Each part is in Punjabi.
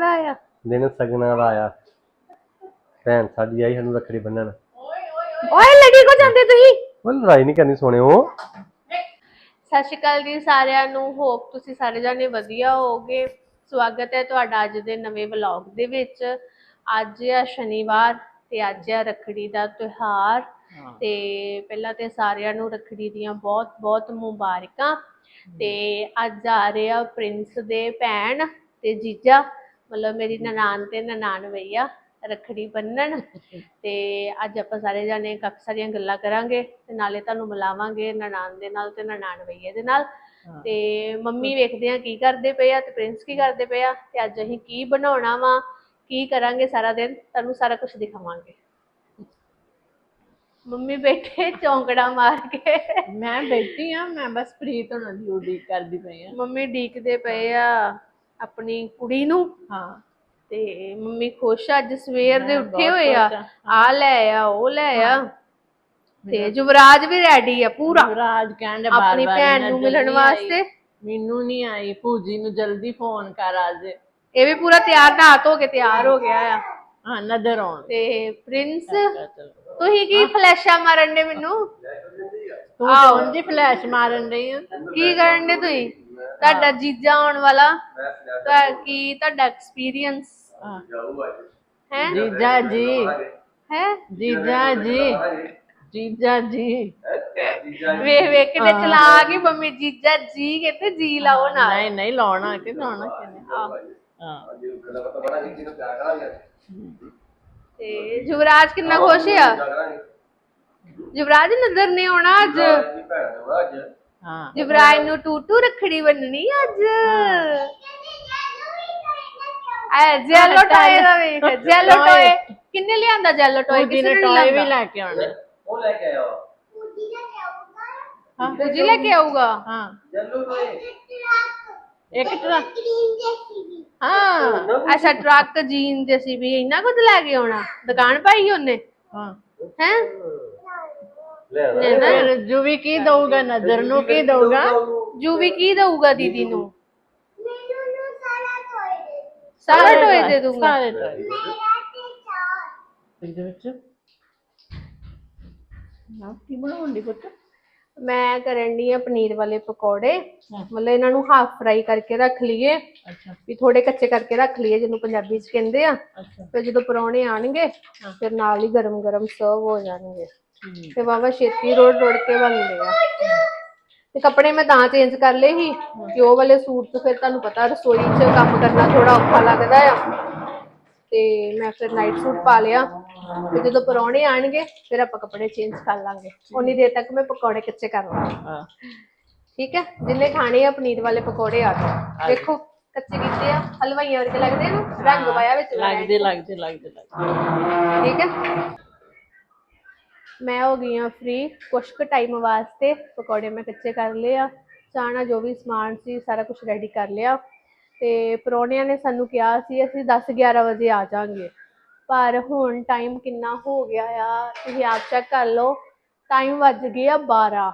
ਆਇਆ? ਦਿਨ ਸਗਣਾ ਦਾ ਆਇਆ। ਭੈਣ ਸਾਡੀ ਆਈ ਸਾਨੂੰ ਰੱਖੜੀ ਬੰਨਣ। ਓਏ ਲੜੀ ਕੋ ਜਾਂਦੇ ਤੁਸੀਂ? ਉਹ ਲੜਾਈ ਨਹੀਂ ਕਰਨੀ ਸੋਹਣਿਓ। ਸਤਿ ਸ਼੍ਰੀ ਅਕਾਲ ਜੀ ਸਾਰਿਆਂ ਨੂੰ। ਹੋਪ ਤੁਸੀਂ ਸਾਰੇ ਜਾਣੇ ਵਧੀਆ ਹੋਵੋਗੇ। ਸਵਾਗਤ ਹੈ ਤੁਹਾਡਾ ਅੱਜ ਦੇ ਨਵੇਂ ਵਲੌਗ ਦੇ ਵਿੱਚ। ਅੱਜ ਹੈ ਸ਼ਨੀਵਾਰ ਤੇ ਅੱਜ ਹੈ ਰੱਖੜੀ ਦਾ ਤਿਉਹਾਰ। ਤੇ ਪਹਿਲਾਂ ਤੇ ਸਾਰਿਆਂ ਨੂੰ ਰੱਖੜੀ ਦੀਆਂ ਬਹੁਤ ਬਹੁਤ ਮੁਬਾਰਕਾਂ। ਤੇ ਅੱਜ ਆ ਰਿਹਾ ਪ੍ਰਿੰਸ ਦੇ ਭੈਣ ਤੇ ਜੀਜਾ। ਮਤਲਬ ਮੇਰੀ ਨਨਾਣ ਤੇ ਨਨਾਣ ਭਈਆ ਰੱਖੜੀ ਬੰਨਣ। ਤੇ ਅੱਜ ਆਪਾਂ ਸਾਰੇ ਜਾਣੇ ਕਾਫੀ ਸਾਰੀਆਂ ਗੱਲਾਂ ਕਰਾਂਗੇ ਤੇ ਨਾਲੇ ਤੁਹਾਨੂੰ ਮਿਲਾਵਾਂਗੇ ਨਨਾਣ ਦੇ ਨਾਲ ਤੇ ਨਨਾਣ ਭਈਏ ਦੇ ਨਾਲ। ਤੇ ਮੰਮੀ ਵੇਖਦੇ ਆ ਕੀ ਕਰਦੇ ਪਏ ਆ ਤੇ ਪ੍ਰਿੰਸ ਕੀ ਕਰਦੇ ਪਏ ਆ ਤੇ ਅੱਜ ਅਸੀਂ ਕੀ ਬਣਾਉਣਾ ਵਾ ਕੀ ਕਰਾਂਗੇ ਸਾਰਾ ਦਿਨ ਤੁਹਾਨੂੰ ਸਾਰਾ ਕੁਝ ਦਿਖਾਵਾਂਗੇ। ਮੰਮੀ ਬੈਠੇ ਚੌਂਕੜਾ ਮਾਰ ਕੇ। ਮੈਂ ਬੈਠੀ ਆ ਮੈਂ ਬਸ ਪ੍ਰੀਤ ਹੋਣਾ ਦੀ ਉਡੀਕ ਕਰਦੀ ਪਈ ਆ। ਮੰਮੀ ਡੀਕਦੇ ਪਏ ਆ। ਆਪਣੀ ਕੁੜੀ ਨੂੰ। ਹਾਂ। ਤੇ ਮੰਮੀ ਖੁਸ਼ ਆ ਅੱਜ ਸਵੇਰ ਦੇ ਉੱਠੇ ਹੋਏ ਆ। ਆ। ਲੈ ਆ ਉਹ ਲੈ ਆ। ਤੇ ਯੁਵਰਾਜ ਵੀ ਰੈਡੀ ਆ ਪੂਰਾ। ਰਾਜ ਕਹਿੰਦੇ ਬਾਰ ਆਪਣੀ ਭੈਣ ਨੂੰ ਮਿਲਣ ਵਾਸਤੇ। ਮੈਨੂੰ ਨਹੀਂ ਆਈ। ਭੂਜੀ ਨੂੰ ਜਲਦੀ ਫੋਨ ਕਰ ਅੱਜ। ਇਹ ਵੀ ਪੂਰਾ ਤਿਆਰ ਨਹਾ ਧੋ ਕੇ ਤਿਆਰ ਹੋ ਗਿਆ ਆ। ਹਾਂ ਨਜ਼ਰ ਆਉਣ। ਤੇ ਪ੍ਰਿੰਸ ਤੁਸੀਂ ਕੀ ਫਲੈਸ਼ਾਂ ਮਾਰਨ ਦੇ ਮੈਨੂੰ? ਤੂੰ ਤਾਂ ਉਂਝ ਹੀ ਫਲੈਸ਼ ਮਾਰਨ ਰਹੀ ਆ। ਕੀ ਕਰਨ ਦੇ ਤੁਸੀਂ? ਤੁਹਾਡਾ ਜੀਜਾ ਆਉਣ ਵਾਲਾ ਤਾਂ ਕੀ ਤੁਹਾਡਾ ਐਕਸਪੀਰੀਅੰਸ ਹਾਂ। ਜੀਜਾ ਜੀ ਹੈ? ਜੀਜਾ ਜੀ। ਜੀਜਾ ਜੀ। ਵੇਖ ਵੇਖ ਕੇ ਤੇ ਚਲਾ ਗਈ ਮੰਮੀ ਜੀਜਾ ਜੀ ਕਹਿੰਦੇ ਜੀ ਲਾਓ ਨਾਲ ਨਹੀਂ ਨਹੀਂ ਲਾਉਣਾ ਕਿ ਲਾਉਣਾ ਕਿਨੇ ਤੇ ਯੁਵਰਾਜ ਕਿੰਨਾ ਖੁਸ਼ ਆ? ਯੁਵਰਾਜ ਨਜ਼ਰ ਨਹੀਂ ਆਉਣਾ ਅੱਜ। ਹਾਂ। ਯੁਵਰਾਜ ਨੂੰ ਟੂਟੂ ਰੱਖੜੀ ਬੰਨਣੀ ਅੱਜ। ਐ ਜੈਲੋ ਟੋਏ ਦਾ ਵੇਖ ਜੈਲੋ ਟੋਏ। ਕਿੰਨੇ ਲਿਆਂਦਾ ਜੈਲੋ ਟੋਏ? ਕਿਸੇ ਨੇ ਟੋਏ ਵੀ ਲੈ ਕੇ ਆਉਣੇ। ਉਹ ਲੈ ਕੇ ਆਇਆ ਹਾਂ। ਦੂਜੀ ਲੈ ਕੇ ਆਊਗਾ? ਹਾਂ। ਜੱਲੂ ਇੱਕ ਟਰੱਕ। ਹਾਂ। ਅੱਛਾ ਟਰੱਕ ਜੀਨ ਜੈਸੀ ਵੀ। ਇੰਨਾ ਕੁਝ ਲੈ ਕੇ ਆਉਣਾ। ਦੁਕਾਨ ਪਾਈ ਉਹਨੇ? ਹਾਂ। ਹੈ? ਲੈ ਤੇ ਫਿਰ ਜੁਵੀ ਕੀ ਦਊਗਾ ਨਜ਼ਰ ਨੂੰ ਕੀ ਦਊਗਾ? ਜੂਵੀ ਕੀ ਦਊਗਾ ਦੀਦੀ ਨੂੰ? ਸਾਰਾ ਟੋਏ ਦੇ ਦੂੰਗਾ ਸਾਰੇ ਟੋਏ ਇਹਦੇ ਵਿੱਚ? ਨਾ ਕੀ ਬਣਾਉਣ ਦੀ ਪੁੱਤ? ਮੈਂ ਕਰਨ ਦੀ ਆ ਪਨੀਰ ਵਾਲੇ ਪਕੌੜੇ। ਮਤਲਬ ਇਹਨਾਂ ਨੂੰ ਹਾਫ ਫਰਾਈ ਕਰਕੇ ਰੱਖ ਲਈਏ। ਅੱਛਾ। ਵੀ ਥੋੜੇ ਕੱਚੇ ਕਰਕੇ ਰੱਖ ਲਈਏ ਜਿਹਨੂੰ ਪੰਜਾਬੀ ਚ ਕਹਿੰਦੇ ਆ। ਅੱਛਾ। ਫਿਰ ਜਦੋਂ ਪਰੌਣੇ ਆਣਗੇ ਫਿਰ ਨਾਲ ਹੀ ਗਰਮ ਗਰਮ ਸਰਵ ਹੋ ਜਾਣਗੇ। ਤੇ ਵਾਵਾ ਛੇਤੀ ਰੋੜ ਰੋੜ ਕੇ ਬਣਦੇ ਆ। ਤੇ ਕੱਪੜੇ ਮੈਂ ਤਾਂ ਚੇਂਜ ਕਰ ਲਏ ਸੀ ਕਿ ਉਹ ਵਾਲੇ ਸੂਟ ਤੋਂ ਫਿਰ ਤੁਹਾਨੂੰ ਪਤਾ ਰਸੋਈ 'ਚ ਕੰਮ ਕਰਨਾ ਥੋੜਾ ਔਖਾ ਲੱਗਦਾ ਆ। ਤੇ ਮੈਂ ਫਿਰ ਨਾਈਟ ਸੂਟ ਪਾ ਲਿਆ ਤੇ ਜਦੋਂ ਪਰੌਣੇ ਆਣਗੇ ਫਿਰ ਆਪਾਂ ਕੱਪੜੇ ਚੇਂਜ ਕਰ ਲਾਂਗੇ। ਉਨੀ ਦੇਰ ਤੱਕ ਮੈਂ ਪਕੌੜੇ ਕੱਚੇ ਕਰ ਲਾਂਗੀ। ਠੀਕ ਹੈ ਜਿੰਨੇ ਖਾਣੇ ਆ ਪਨੀਰ ਵਾਲੇ ਪਕੌੜੇ ਆ ਗਏ। ਦੇਖੋ ਕੱਚੇ ਕੀਤੇ ਆ ਹਲਵਾਈਆਂ ਵਰਗੇ ਲੱਗਦੇ ਨਾ ਰੰਗ ਪਾਇਆ ਵਿੱਚ। ਲੱਗਦੇ ਲੱਗਦੇ ਲੱਗਦੇ ਲੱਗਦੇ। ਠੀਕ ਹੈ ਮੈਂ ਹੋ ਗਈ ਹਾਂ ਫ੍ਰੀ ਕੁਛ ਕੁ ਟਾਈਮ ਵਾਸਤੇ ਪਕੌੜੇ ਮੈਂ ਕੱਚੇ ਕਰ ਲਏ ਆ ਚਾਣਾ ਜੋ ਵੀ ਸਮਾਨ ਸੀ ਸਾਰਾ ਕੁਝ ਰੈਡੀ ਕਰ ਲਿਆ। ਤੇ ਪਰੌਣਿਆਂ ਨੇ ਸਾਨੂੰ ਕਿਹਾ ਸੀ, ਅਸੀਂ 10 11 ਵਜੇ ਆ ਜਾਾਂਗੇ ਪਰ ਹੁਣ ਟਾਈਮ ਕਿੰਨਾ ਹੋ ਗਿਆ ਆ, ਤੁਸੀਂ ਆਪ ਚੈੱਕ ਕਰ ਲਓ ਟਾਈਮ ਵੱਜ ਗਏ ਆ 12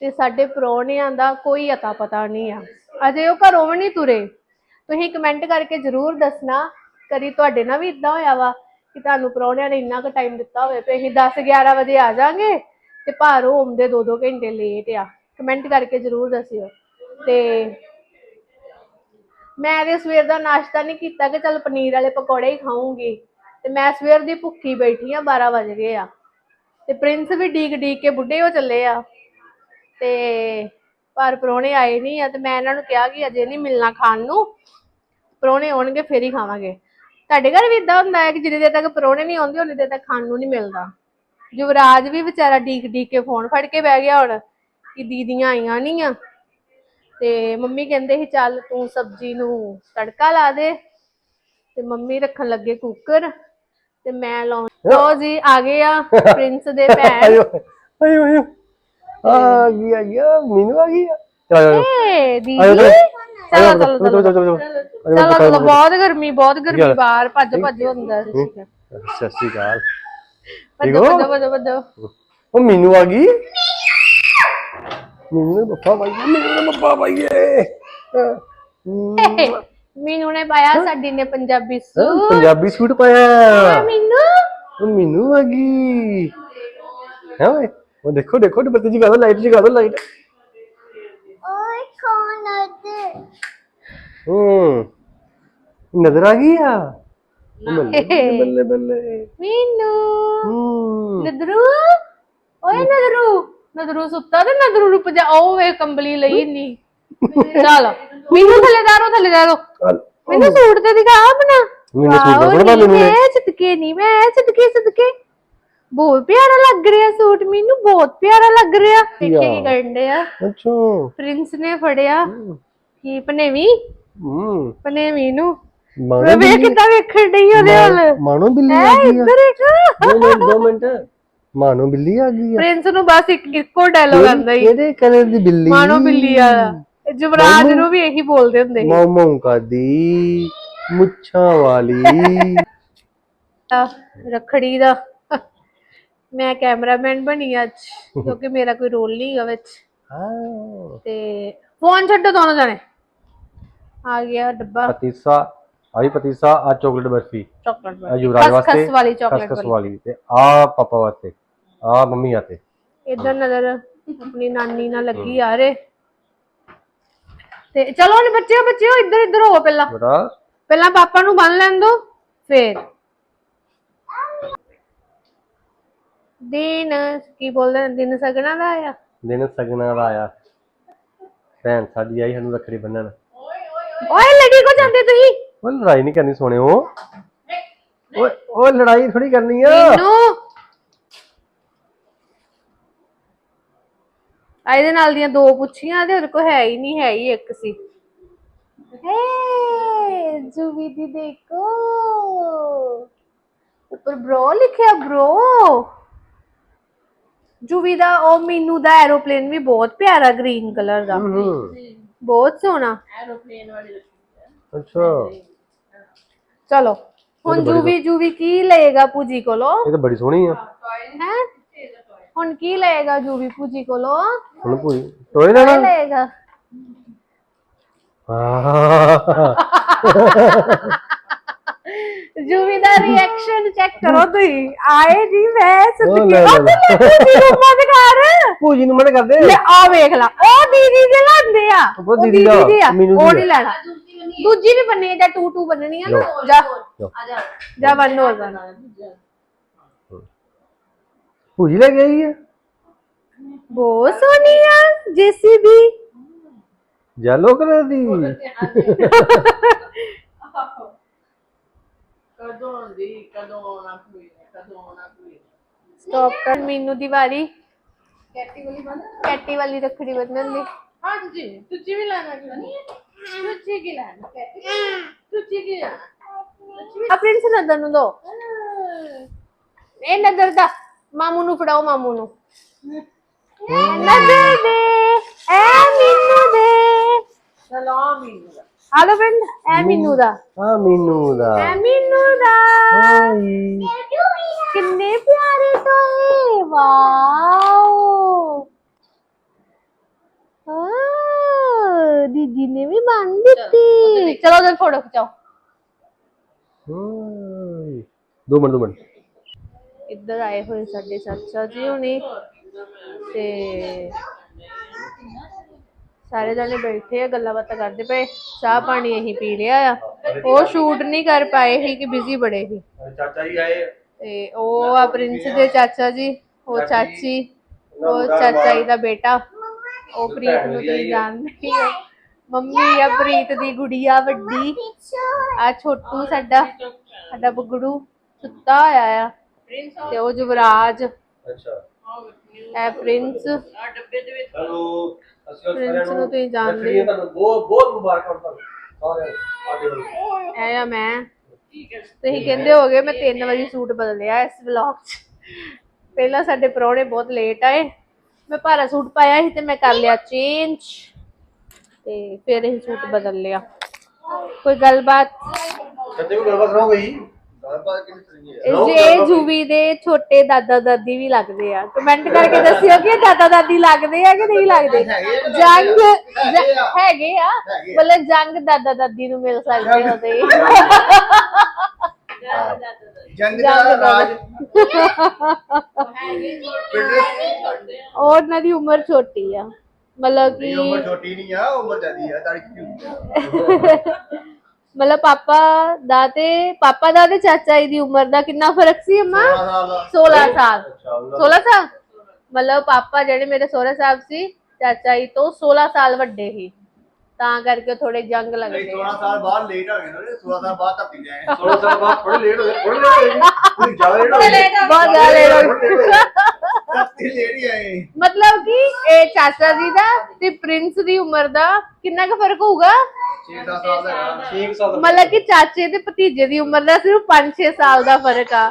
ਤੇ ਸਾਡੇ ਪਰੌਣਿਆਂ ਦਾ ਕੋਈ ਅਤਾ ਪਤਾ ਨਹੀਂ ਆ। ਅਜੇ ਉਹ ਘਰੋਂ ਵੀ ਨਹੀਂ ਤੁਰੇ। ਤੁਸੀਂ ਕਮੈਂਟ ਕਰਕੇ ਜ਼ਰੂਰ ਦੱਸਣਾ, ਕਦੀ ਤੁਹਾਡੇ ਨਾਲ ਵੀ ਇਦਾਂ ਹੋਇਆ ਵਾ? ਕਿ ਤੁਹਾਨੂੰ ਪ੍ਰਾਹੁਣਿਆਂ ਨੇ ਇੰਨਾ ਕੁ ਟਾਈਮ ਦਿੱਤਾ ਹੋਵੇ ਤੇ ਅਸੀਂ 10 11 ਵਜੇ ਆ ਜਾਾਂਗੇ ਤੇ ਭਾਰ ਉਹ ਆਉਂਦੇ 2-2 ਘੰਟੇ ਲੇਟ ਆ। ਕਮੈਂਟ ਕਰਕੇ ਜ਼ਰੂਰ ਦੱਸਿਓ। ਤੇ ਮੈਂ ਤੇ ਸਵੇਰ ਦਾ ਨਾਸ਼ਤਾ ਨਹੀਂ ਕੀਤਾ ਕਿ ਚੱਲ ਪਨੀਰ ਵਾਲੇ ਪਕੌੜੇ ਹੀ ਖਾਊਂਗੀ। ਤੇ ਮੈਂ ਸਵੇਰ ਦੀ ਭੁੱਖੀ ਬੈਠੀ ਆ 12 ਵਜ ਗਏ ਆ। ਤੇ ਪ੍ਰਿੰਸ ਵੀ ਡੀਕ ਡੀਕ ਕੇ ਬੁੱਢੇ ਹੋ ਚੱਲੇ ਆ। ਤੇ ਪਰ ਪਰੋਣੇ ਆਏ ਨਹੀਂ ਆ ਤੇ ਮੈਂ ਇਹਨਾਂ ਨੂੰ ਕਿਹਾ ਕਿ ਅਜੇ ਨਹੀਂ ਮਿਲਣਾ ਖਾਣ ਨੂੰ। ਪਰੋਣੇ ਆਉਣਗੇ, ਫੇਰ ਹੀ ਖਾਵਾਂਗੇ। ਤੁਹਾਡੇ ਘਰ ਵੀ ਇਦਾਂ ਹੁੰਦਾ ਹੈ ਕਿ ਜਿੰਨੀ ਦੇਰ ਤੱਕ ਪਰੋਣੇ ਨਹੀਂ ਆਉਂਦੇ ਉਨੀ ਦੇਰ ਤੱਕ ਖਾਣ ਨੂੰ ਨਹੀਂ ਮਿਲਦਾ। ਯੁਵਰਾਜ ਵੀ ਵਿਚਾਰਾ ਡੀਕ ਡੀਕ ਕੇ ਫੋਨ ਫੜ ਕੇ ਬਹਿ ਗਿਆ ਹੁਣ ਕਿ ਦੀਦੀਆਂ ਆਈਆਂ ਨਹੀਂ ਆ। ਤੇ ਮੰਮੀ ਕਹਿੰਦੇ ਸੀ ਚੱਲ ਤੂੰ ਸਬਜ਼ੀ ਨੂੰ ਤੜਕਾ ਲਾ ਦੇ। ਤੇ ਮੰਮੀ ਰੱਖਣ ਲੱਗੇ ਕੁੱਕਰ ਤੇ ਮੈਂ ਲਾਉਂ ਲੋ ਜੀ ਆ ਗਏ ਆ ਪ੍ਰਿੰਸ ਦੇ ਭੈਣ। ਆਇਓ ਆਇਓ। ਆਇਓ ਆ ਗਈ ਆ ਗਿਆ ਮੀਨੂ ਆ ਗਈ। ਆ ਚਲੋ ਚਲੋ ਏ ਦੀਦੀ। ਆਇਓ। ਚਲੋ ਚਲੋ ਚਲੋ ਚਲੋ ਚਲੋ। ਚਲੋ ਬਹੁਤ ਗਰਮੀ ਬਹੁਤ ਗਰਮੀ ਬਾਹਰ ਭੱਜ ਭੱਜ ਹੁੰਦਾ ਠੀਕ ਹੈ। ਸਤਿ ਸ਼੍ਰੀ ਅਕਾਲ। ਠੀਕ ਹੋ? ਬੱਦੋ ਬੱਦੋ ਬੱਦੋ ਉਹ ਮੈਨੂੰ ਆ ਗਈ? ਮੈਨੂੰ ਨੇ ਬੱਪਾ ਭਾਈ ਮੈਨੂੰ ਨੇ ਬੱਪਾ ਭਾਈ ਮੈਨੂੰ ਨੇ ਪਾਇਆ ਸਾਡੀ ਨੇ ਪੰਜਾਬੀ ਸੂਟ। ਪੰਜਾਬੀ ਸੂਟ ਪਾਇਆ। ਮੈਨੂੰ? ਮੈਨੂੰ ਆ ਗਈ। ਹਾਂ ਓਏ ਉਹ ਦੇਖੋ ਦੇਖੋ ਬੱਤੀ ਜੀ ਕਾ ਲਾਈਟ ਜੀ ਕਾ ਲਾਈਟ। ਕੌਣ ਅਦੇ ਹੂੰ। ਨਜ਼ਰ ਆ ਗਈ ਆ? ਬੱਲੇ ਬੱਲੇ, ਬੱਲੇ। ਮੀਨੂ। ਹੂੰ। ਨਦਰੂ? ਓਏ ਨਦਰੂ। ਨਦਰੂ ਸੁੱਤਾ ਤੇ ਨਦਰੂ ਨੂੰ ਪਜਾ ਉਹ ਵੇ ਕੰਬਲੀ ਲਈ ਨਹੀਂ ਚੱਲ। ਮੈਨੂੰ ਥੱਲੇ ਦਾਰੋ ਥੱਲੇ ਦਾਰੋ। ਮੈਨੂੰ ਸੂਟ ਤੇ ਦਿਖਾ ਆਪਣਾ। ਮੈਨੂੰ ਸੂਟ ਬਣਾ ਨੀ, ਮੈਨੂੰ ਮੈਂ ਸਦਕੇ ਨਹੀਂ ਮੈਂ ਸਦਕੇ ਸਦਕੇ ਬਹੁਤ ਪਿਆਰਾ ਲੱਗ ਰਿਹਾ ਸੂਟ ਮੈਨੂੰ ਬਹੁਤ ਪਿਆਰਾ ਲੱਗ ਰਿਹਾ। ਦੇਖੇ ਕੀ ਕਰਨ ਡਿਆ। ਅੱਛਾ। ਪ੍ਰਿੰਸ ਨੇ ਫੜਿਆ। ਕੀ ਪਨੇਵੀ? ਹੂੰ। ਪਨੇਵੀ ਨੂੰ। ਮਾਣੋ ਵੇ ਕਿੱਦਾਂ ਵੇਖਣ ਡਈ ਉਹਦੇ ਵੱਲ। ਮਾਣੋ ਬਿੱਲੀ ਆ ਗਈ ਆ। ਇੱਧਰ ਇੱਕ ਦੋ ਮਿੰਟ ਮਾਣੋ ਬਿੱਲੀ ਆ ਗਈ ਆ। ਪ੍ਰਿੰਸ ਨੂੰ ਬਸ ਇੱਕ ਇੱਕੋ ਡਾਇਲੋਗ ਆਂਦਾ ਹੀ। ਕਿਹੜੇ ਕਲਰ ਦੀ ਬਿੱਲੀ? ਮਾਨੋ ਬਿੱਲੀ ਆ। ਜਵਰਾਜ ਨੂੰ ਵੀ ਇਹੀ ਬੋਲਦੇ ਹੁੰਦੇ ਸੀ। ਮੌ ਮੌ ਕਰਦੀ ਮੁੱਛਾਂ ਵਾਲੀ। ਆ, ਰੱਖੜੀ ਦਾ। ਮੈਂ ਕੈਮਰਾਮੈਨ ਬਣੀ ਅੱਜ ਕਿਉਂਕਿ ਮੇਰਾ ਕੋਈ ਰੋਲ ਨਹੀਂ ਹੈਗਾ ਵਿੱਚ। ਹਾਂ ਤੇ ਫੋਨ ਛੱਡੋ ਦੋਨੋਂ ਜਣੇ। ਆ ਗਿਆ ਡੱਬਾ। ਪਤੀਸਾ ਆਈ ਪਤੀਸਾ ਆ ਚਾਕਲੇਟ ਬਰਫੀ। ਚਾਕਲੇਟ ਆ ਯੁਵਰਾਜ ਵਾਸਤੇ ਖਸਖਸ ਵਾਲੀ ਚਾਕਲੇਟ ਖਸਖਸ ਵਾਲੀ। ਤੇ ਆ ਪਾਪਾ ਵਾਸਤੇ ਆ ਮੰਮੀ ਆਤੇ ਇਧਰ ਨਜ਼ਰ ਆਪਣੀ ਨਾਨੀ ਨਾਲ ਲੱਗੀ ਯਾਰੇ ਤੇ ਚਲੋ ਨੀ ਬੱਚਿਓ ਬੱਚਿਓ ਇੱਧਰ ਇੱਧਰ ਹੋ ਪਹਿਲਾਂ ਪਹਿਲਾਂ ਪਾਪਾ ਨੂੰ ਬੰਨ ਲੈਣ ਦੋ ਫੇਰ। ਦਿਨ ਕੀ ਬੋਲਦੇ ਨੇ ਦਿਨ ਸਗਣਾ ਦਾ ਆ ਦਿਨ ਸਗਨਾ ਦਾ ਆਇਆ। ਭੈਣ ਸਾਡੀ ਆਈ ਸਾਨੂੰ ਰੱਖੜੀ ਬੰਨਣ। ਓਏ ਲੜੀ ਕੋ ਜਾਂਦੇ ਤੁਸੀਂ? ਉਹ ਲੜਾਈ ਨਹੀਂ ਕਰਨੀ ਸੋਹਣਿਓ। ਓਏ ਉਹ ਲੜਾਈ ਥੋੜੀ ਕਰਨੀ ਆ। ਮੈਨੂੰ? ਇਹਦੇ ਨਾਲ ਦੀਆਂ ਦੋ ਪੁੱਛੀਆਂ ਤੇ ਉਹਦੇ ਕੋ ਹੈ ਹੀ ਨਹੀਂ ਹੈ ਹੀ ਇੱਕ ਸੀ। ਹੇ ਜੁਵੀ ਦੀ ਦੇਖੋ। ਉੱਪਰ ਬ੍ਰੋ ਲਿਖਿਆ ਬ੍ਰੋ ਜੁਵੀ ਦਾ ਉਹ ਮੀਨੂ ਦਾ ਐਰੋਪਲੇਨ ਵੀ ਬਹੁਤ ਪਿਆਰਾ ਗ੍ਰੀਨ ਕਲਰ ਦਾ। ਬਹੁਤ ਸੋਹਣਾ। ਐਰੋਪਲੇਨ ਵਾਲੀ ਅੱਛਾ। ਚਲੋ ਹੁਣ ਜੁਵੀ ਜੁਵੀ ਕੀ ਲਏਗਾ ਪੂਜੀ ਕੋਲੋਂ? ਇਹ ਤਾਂ ਬੜੀ ਸੋਹਣੀ ਆ। ਹੈ? ਹੁਣ ਕੀ ਲਏਗਾ ਜੂਵੀ ਪੂਜੀ ਕੋਲੋਂ? ਹੁਣ ਭੂਈ ਟੋਏ ਲੈਣਾ? ਲਏਗਾ? ਆਹ। ਜੂਵੀ ਦਾ ਰਿਐਕਸ਼ਨ ਚੈੱਕ ਕਰੋ ਤੁਸੀਂ। ਆਏ ਜੀ ਮੈਂ ਸਦਕੇ ਉਹ ਨੂੰ ਮਤ ਕਰ। ਭੂਜੀ ਨੂੰ ਮਨ ਕਰਦੇ। ਲੈ ਆ ਵੇਖ ਲਾ। ਉਹ ਦੀਦੀ ਦੇ ਲਾਂਦੇ ਆ। ਉਹ ਦੀਦੀ ਦਾ, ਦੀ ਆ। ਉਹ ਦੀ ਨਹੀਂ ਲੈਣਾ। ਦੂਜੀ ਵੀ ਬੰਨੀ ਜਾਂ ਟੂ ਟੂ ਬੰਨਣੀ ਆ ਨਾ। ਜਾ। ਜਾ। ਬੰਨ ਹੋਰ ਬੰਨ। ਭੂਜੀ ਲੈ ਗਈ ਆ। ਬਹੁਤ ਸੋਹਣੀ ਆ ਜੀਸੀਬੀ ਯੈਲੋ ਕਲਰ ਦੀ। ਕਦੋਂ ਆਉਂਦੀ ਕਦੋਂ ਆਉਣਾ ਕੋਈ ਕਦੋਂ ਆਉਣਾ ਕੋਈ ਸਟਾਪ ਕਰ ਮੀਨੂ ਦੀ ਵਾਰੀ। ਕੈਟੀ ਵਾਲੀ ਬੰਨ ਕੈਟੀ ਵਾਲੀ ਰੱਖੜੀ ਬੰਨਣ ਦੀ ਹਾਂਜੀ ਤੁਸੀਂ ਵੀ ਲੈਣਾ ਕਿ ਨਹੀਂ? ਤੁਸੀਂ ਕੀ ਲੈਣਾ ਤੁਸੀਂ ਕੀ ਲੈਣਾ? ਆ ਪ੍ਰਿੰਸ ਨਦਰ ਨੂੰ ਦੋ। ਇਹ ਨਦਰ ਦਾ। ਮਾਮੂ ਨੂੰ ਫੜਾਓ ਮਾਮੂ ਨੂੰ। ਨਦਰ ਦੇ ਐ ਮੀਨੂ ਦੇ। ਸਲਾਮ ਹੀ ਹਾਲੋ ਫਰੈਂਡ ਐ ਮੀਨੂ ਦਾ। ਆ ਮੀਨੂ ਦਾ। ਐ ਮੀਨੂ ਦਾ। ਹਾਈ ਕਿੰਨੇ ਪਿਆਰੇ ਟੋਏ ਵਾਓ। ਆ ਦੀਦੀ ਨੇ ਵੀ ਬੰਨ ਦਿੱਤੀ। ਚਲੋ ਜਲ ਫੋਟੋ ਖਿਚਾਓ। ਹਾਈ ਦੋ ਮਿੰਟ ਦੋ ਮਿੰਟ। ਇੱਧਰ ਆਏ ਹੋਏ ਸਾਡੇ ਚਾਚਾ ਜੀ ਹੁਣੇ ਤੇ ਸਾਰੇ ਜਣੇ ਬੈਠੇ ਆ ਗੱਲਾਂ ਬਾਤਾਂ ਕਰਦੇ ਪਏ ਚਾਹ ਪਾਣੀ ਅਸੀਂ ਪੀ ਲਿਆ ਆ। ਉਹ ਸ਼ੂਟ ਨਹੀਂ ਕਰ ਪਾਏ ਸੀ ਕਿ ਬਿਜ਼ੀ ਬੜੇ ਸੀ। ਚਾਚਾ ਜੀ ਆਏ ਤੇ ਉਹ ਆ ਪ੍ਰਿੰਸ ਦੇ ਚਾਚਾ ਜੀ ਉਹ ਚਾਚੀ ਉਹ ਚਾਚਾ ਜੀ ਦਾ ਬੇਟਾ ਉਹ ਪ੍ਰੀਤ ਨੂੰ ਤੁਸੀਂ ਜਾਣਦੇ ਹੋ। ਮੰਮੀ ਆ ਪ੍ਰੀਤ ਦੀ ਗੁੜੀਆ ਵੱਡੀ। ਆ ਛੋਟੂ ਸਾਡਾ ਸਾਡਾ ਬੁਗੜੂ ਸੁੱਤਾ ਹੋਇਆ ਆ। ਤੇ ਉਹ ਯੁਵਰਾਜ। ਅੱਛਾ। ਇਹ ਪ੍ਰਿੰਸ। ਆ ਡੱਬੇ ਦੇ ਵਿੱਚ। ਹੈਲੋ। ਅਸੀਂ ਪ੍ਰਿੰਸ ਨੂੰ ਤੁਸੀਂ ਜਾਣਦੇ ਹੋ ਤੁਹਾਨੂੰ ਬਹੁਤ ਬਹੁਤ ਮੁਬਾਰਕਾਂ ਤੁਹਾਨੂੰ ਨੂੰ ਵੱਲੋਂ। ਆ ਮੈਂ। ਤੁਸੀਂ ਕਹਿੰਦੇ ਹੋਗੇ ਮੈਂ ਤਿੰਨ ਵਾਰੀ ਸੂਟ ਬਦਲਿਆ ਇਸ ਵਲੌਗ 'ਚ। ਪਹਿਲਾਂ ਸਾਡੇ ਪ੍ਰਾਹੁਣੇ ਬਹੁਤ ਲੇਟ ਆਏ। ਮੈਂ ਭਾਰਾ ਸੂਟ ਪਾਇਆ ਸੀ ਤੇ ਮੈਂ ਕਰ ਲਿਆ ਚੇਂਜ ਤੇ ਫਿਰ ਇਹ ਸੂਟ ਬਦਲ ਲਿਆ। ਕੋਈ ਗੱਲਬਾਤ? ਸੱਚੇ ਕੋ ਗੱਲਬਾਤ ਗਈ ਇਹ ਜੇ ਜੂਵੀ ਦੇ ਛੋਟੇ ਦਾਦਾ ਦਾਦੀ ਵੀ ਲੱਗਦੇ ਆ। ਕਮੈਂਟ ਕਰਕੇ ਦੱਸਿਓ ਕਿ ਦਾਦਾ ਦਾਦੀ ਲੱਗਦੇ ਆ ਕਿ ਨਹੀਂ ਲੱਗਦੇ? ਜੰਗ ਹੈਗੇ ਆ। ਮਤਲਬ ਜੰਗ ਦਾਦਾ ਦਾਦੀ ਨੂੰ ਮਿਲ ਸਕਦੇ ਉਹਦੇ। ਜੰਗ ਦਾ ਰਾਜ ਉਹਨਾਂ ਦੀ ਉਮਰ ਛੋਟੀ ਆ। ਮਤਲਬ ਨਹੀਂ ਉਮਰ ਕਿ ਛੋਟੀ ਨਹੀਂ ਆ ਉਮਰ ਜ਼ਿਆਦੀ ਆ ਤਾਰੀਖ ਕੀ ਹੁੰਦੀ ਆ। ਮਤਲਬ ਪਾਪਾ ਦਾ ਤੇ ਪਾਪਾ ਦਾ ਤੇ ਚਾਚਾ ਜੀ ਦੀ ਉਮਰ ਦਾ ਕਿੰਨਾ ਫ਼ਰਕ ਸੀ ਅੰਮਾ? 16 ਸਾਲ 16 ਸਾਲ ਮਤਲਬ ਪਾਪਾ ਜਿਹੜੇ ਮੇਰੇ ਸਹੁਰੇ ਸਾਹਿਬ ਸੀ ਚਾਚਾ ਜੀ ਤੋਂ 16 ਸਾਲ ਵੱਡੇ ਸੀ। ਤਾਂ ਕਰਕੇ ਥੋੜੇ ਜੰਗ ਨਹੀਂ ਲੱਗਦੇ 16 ਸਾਲ ਬਾਅਦ ਲੇਟ ਹੋ ਗਏ ਨਾ 16 ਸਾਲ ਬਾਅਦ ਧੱਪੀ ਗਏ 16 ਸਾਲ ਬਾਅਦ ਥੋੜੇ ਲੇਟ ਹੋ ਗਏ ਥੋੜੇ ਲੇਟ ਹੋ ਗਏ। ਕੋਈ ਜ਼ਿਆਦਾ ਲੇਟ ਹੋ ਗਏ। ਬਹੁਤ ਜ਼ਿਆਦਾ late ਹੋ ਗਏ। ਧੱਪੀ ਲੇਟ ਹੀ ਆਏ। ਮਤਲਬ ਕਿ ਇਹ ਚਾਚਾ ਜੀ ਦਾ ਤੇ ਪ੍ਰਿੰਸ ਦੀ ਉਮਰ ਦਾ ਕਿੰਨਾ ਕੁ ਫ਼ਰਕ ਹੋਊਗਾ? 6-10 ਸਾਲ ਦਾ ਹੈਗਾ। ਠੀਕ ਸਾਲ ਮਤਲਬ ਕਿ ਚਾਚੇ ਤੇ ਭਤੀਜੇ ਦੀ ਉਮਰ ਦਾ ਸਿਰਫ 5-6 ਸਾਲ ਦਾ ਫ਼ਰਕ ਆ।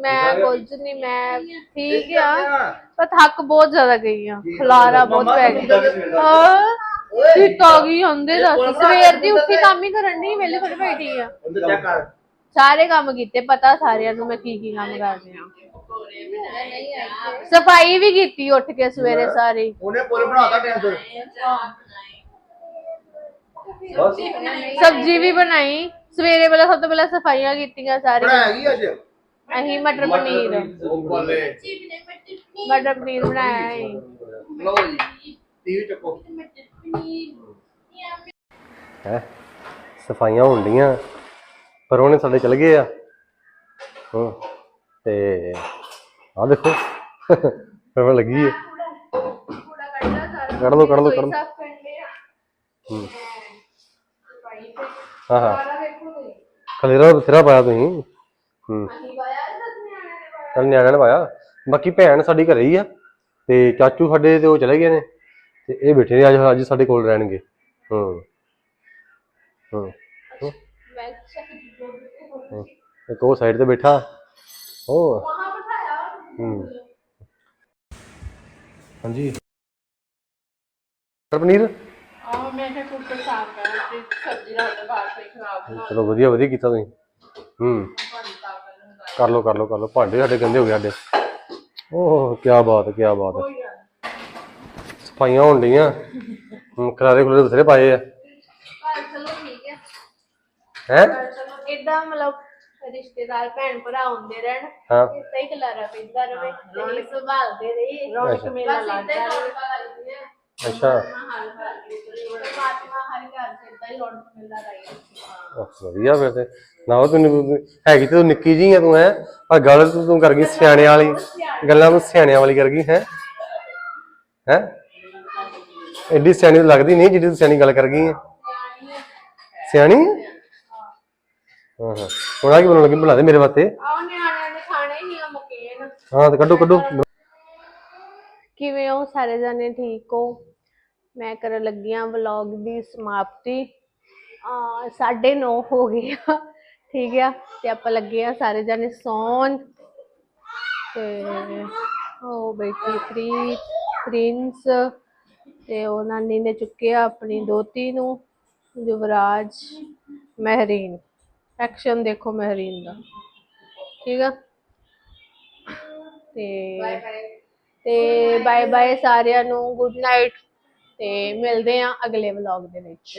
ਮੈਂ ਕੁਝ ਨਹੀਂ ਮੈਂ ਠੀਕ ਆ ਪਰ ਥੱਕ ਬਹੁਤ ਜ਼ਿਆਦਾ ਗਈ ਆ। ਖਲਾਰਾ ਬਹੁਤ ਪੈ ਗਿਆ। ਹਾਂ। ਠੀਕ ਆ ਗਈ ਹੁੰਦੇ ਦੱਸ। ਸਵੇਰ ਦੀ ਉੱਠੀ ਕੰਮ ਹੀ ਕਰਨ ਨਹੀਂ ਵੇਲੇ ਥੋੜੀ ਬੈਠੀ ਆ। ਸਾਰੇ ਕੰਮ ਕੀਤੇ ਪਤਾ ਸਾਰਿਆਂ ਨੂੰ ਮੈਂ ਕੀ ਕੀ ਕੰਮ ਕਰਦੀ ਆ ਸਫ਼ਾਈ ਵੀ ਕੀਤੀ ਉੱਠ ਕੇ ਸਵੇਰੇ ਸਾਰੀ। ਉਹਨੇ ਪੁੱਲ ਬਣਾਤਾ ਟਾਈਮ ਸਿਰ ਬਸ। ਸਬਜ਼ੀ ਵੀ ਬਣਾਈ। ਸਵੇਰੇ ਵੇਲੇ ਸਭ ਤੋਂ ਪਹਿਲਾਂ ਸਫਾਈਆਂ ਕੀਤੀਆਂ ਸਾਰੀਆਂ। ਬਣਾਇਆ ਕੀ ਅੱਜ? ਅਸੀਂ ਮਟਰ ਪਨੀਰ। ਉਹ ਬੱਲੇ। ਮਟਰ ਪਨੀਰ ਬਣਾਇਆ ਸੀ। ਲਓ ਜੀ ਟੀਵੀ ਚੱਕੋ। ਹੈ? ਸਫਾਈਆਂ ਹੁੰਦੀਆਂ ਪਰ ਉਹਨੇ ਸਾਡੇ ਚਲ ਗਏ ਆ। ਹਾਂ ਤੇ ਆ ਦੇਖੋ। ਫਿਰ ਲੱਗੀ ਹੈ। ਕੱਢ ਲਓ ਕੱਢ ਲਓ ਕੱਢ ਲਓ। ਹੂੰ। ਹਾਂ ਹਾਂ। ਖਲੇਰਾ ਬਥੇਰਾ ਪਾਇਆ ਤੁਸੀਂ। ਹੂੰ। ਚੱਲ ਨਿਆਣਿਆਂ ਨੇ ਪਾਇਆ। ਬਾਕੀ ਭੈਣ ਸਾਡੀ ਘਰੇ ਹੀ ਆ ਤੇ ਚਾਚੂ ਸਾਡੇ ਤੇ ਉਹ ਚਲੇ ਗਏ ਨੇ ਤੇ ਇਹ ਬੈਠੇ ਨੇ, ਅੱਜ ਅੱਜ ਸਾਡੇ ਕੋਲ ਰਹਿਣਗੇ। ਹੂੰ। ਹੂੰ। ਹੂੰ। ਹੂੰ। ਇੱਕ ਉਹ ਸਾਈਡ ਤੇ ਬੈਠਾ। ਉਹ ਹੂੰ। ਹਾਂਜੀ। ਮਟਰ ਪਨੀਰ ਆਹ ਮੈਂ ਕਿਹਾ ਕੁੱਕਰ ਸਾਫ਼ ਕਰਾਂ ਤੇ ਸਬਜ਼ੀ ਰੱਖ ਦੇ ਬਾਹਰ ਕੋਈ ਖਰਾਬ ਨਾ ਚਲੋ ਵਧੀਆ ਵਧੀਆ ਕੀਤਾ ਤੁਸੀਂ। ਹੂੰ। ਕਰ ਲਓ ਕਰ ਲਓ ਕਰ ਲਓ ਭਾਂਡੇ ਸਾਡੇ ਗੰਦੇ ਹੋ ਗਏ ਸਾਡੇ। ਓਹ ਕੀ ਬਾਤ ਹੈ ਕੀ ਬਾਤ ਹੈ ਸਫਾਈਆਂ ਹੋਣ ਡੀਆਂ ਹੂੰ ਖਲਾਰੇ ਖੁਲਾਰੇ ਬਥੇਰੇ ਪਾਏ ਆ। ਚਲੋ ਠੀਕ ਹੈ? ਹੈ ਚਲੋ ਇਦਾਂ ਮਤਲਬ ਰਿਸ਼ਤੇਦਾਰ ਭੈਣ ਭਰਾ ਹੁੰਦੇ ਰਹਿਣ ਹਾਂ। ਇਦਾਂ ਹੀ ਖਲਾਰਾ ਪੈਂਦਾ ਰਵੇ ਤੇ ਸੰਭਾਲਦੇ ਰਹੀ ਰੌਣਕ ਮੇਲਾ ਲੱਗਦਾ। ਰਹੇ ਅੱਛਾ। ਪਰਮਾਤਮਾ ਹਰ ਘਰ ਚ ਇਦਾਂ ਹੀ ਰੌਣਕ ਮੇਲਾ ਲਾਏ ਆਹ, ਵਧੀਆ ਫਿਰ ਤੇ। ਨਾ ਉਹ ਤੈਨੂੰ ਹੈਗੀ ਤੇ ਤੂੰ ਨਿੱਕੀ ਜੀ ਆ ਤੂੰ ਹੈ? ਪਰ ਗੱਲ ਤੂੰ ਤੂੰ ਕਰ ਗਈ ਸਿਆਣਿਆਂ ਵਾਲੀ। ਗੱਲਾਂ ਤੂੰ ਸਿਆਣਿਆਂ ਵਾਲੀ ਕਰ ਗਈ ਹੈ? ਹੈ? ਐਡੀ ਸਿਆਣੀ ਤਾਂ ਲੱਗਦੀ ਨਹੀਂ ਜਿਹੜੀ ਤੂੰ ਸਿਆਣੀ ਗੱਲ ਕਰ ਗਈ ਹੈ। ਸਿਆਣੀ ਹੈ? ਹਾਂ ਹਾਂ। ਆ ਕੀ ਬਣਾਉਣ ਲੱਗੀ ਬਣਾ ਦੇ ਮੇਰੇ ਵਾਸਤੇ। ਆਹ ਨਿਆਣਿਆਂ ਨੇ ਖਾਣੇ ਹੀ ਆ ਤੇ ਕੱਢੋ ਕੱਢੋ। ਕਿਵੇਂ ਹੋ ਸਾਰੇ ਜਾਣੇ? ਠੀਕ ਹੋ? ਮੈਂ ਕਰਨ ਲੱਗੀ ਹਾਂ ਵਲੌਗ ਦੀ ਸਮਾਪਤੀ। ਆ 9:30 ਹੋ ਗਏ ਆ। ਠੀਕ ਆ? ਤੇ ਆਪਾਂ ਲੱਗੇ ਆ ਸਾਰੇ ਜਾਣੇ ਸੌਣ। ਤੇ ਉਹ ਬੇਟੀ ਪ੍ਰੀਤ ਪ੍ਰਿੰਸ ਤੇ ਉਹ ਨਾਨੀ ਨੇ ਚੁੱਕਿਆ ਆਪਣੀ ਦੋਤੀ ਨੂੰ ਯੁਵਰਾਜ ਮਹਿਰੀਨ। ਐਕਸ਼ਨ ਦੇਖੋ ਮਹਿਰੀਨ ਦਾ। ਠੀਕ ਆ? ਤੇ ਤੇ ਬਾਏ ਬਾਏ ਸਾਰਿਆਂ ਨੂੰ ਗੁੱਡ ਨਾਈਟ ਤੇ ਮਿਲਦੇ ਆ ਅਗਲੇ ਵਲੌਗ ਦੇ ਵਿੱਚ।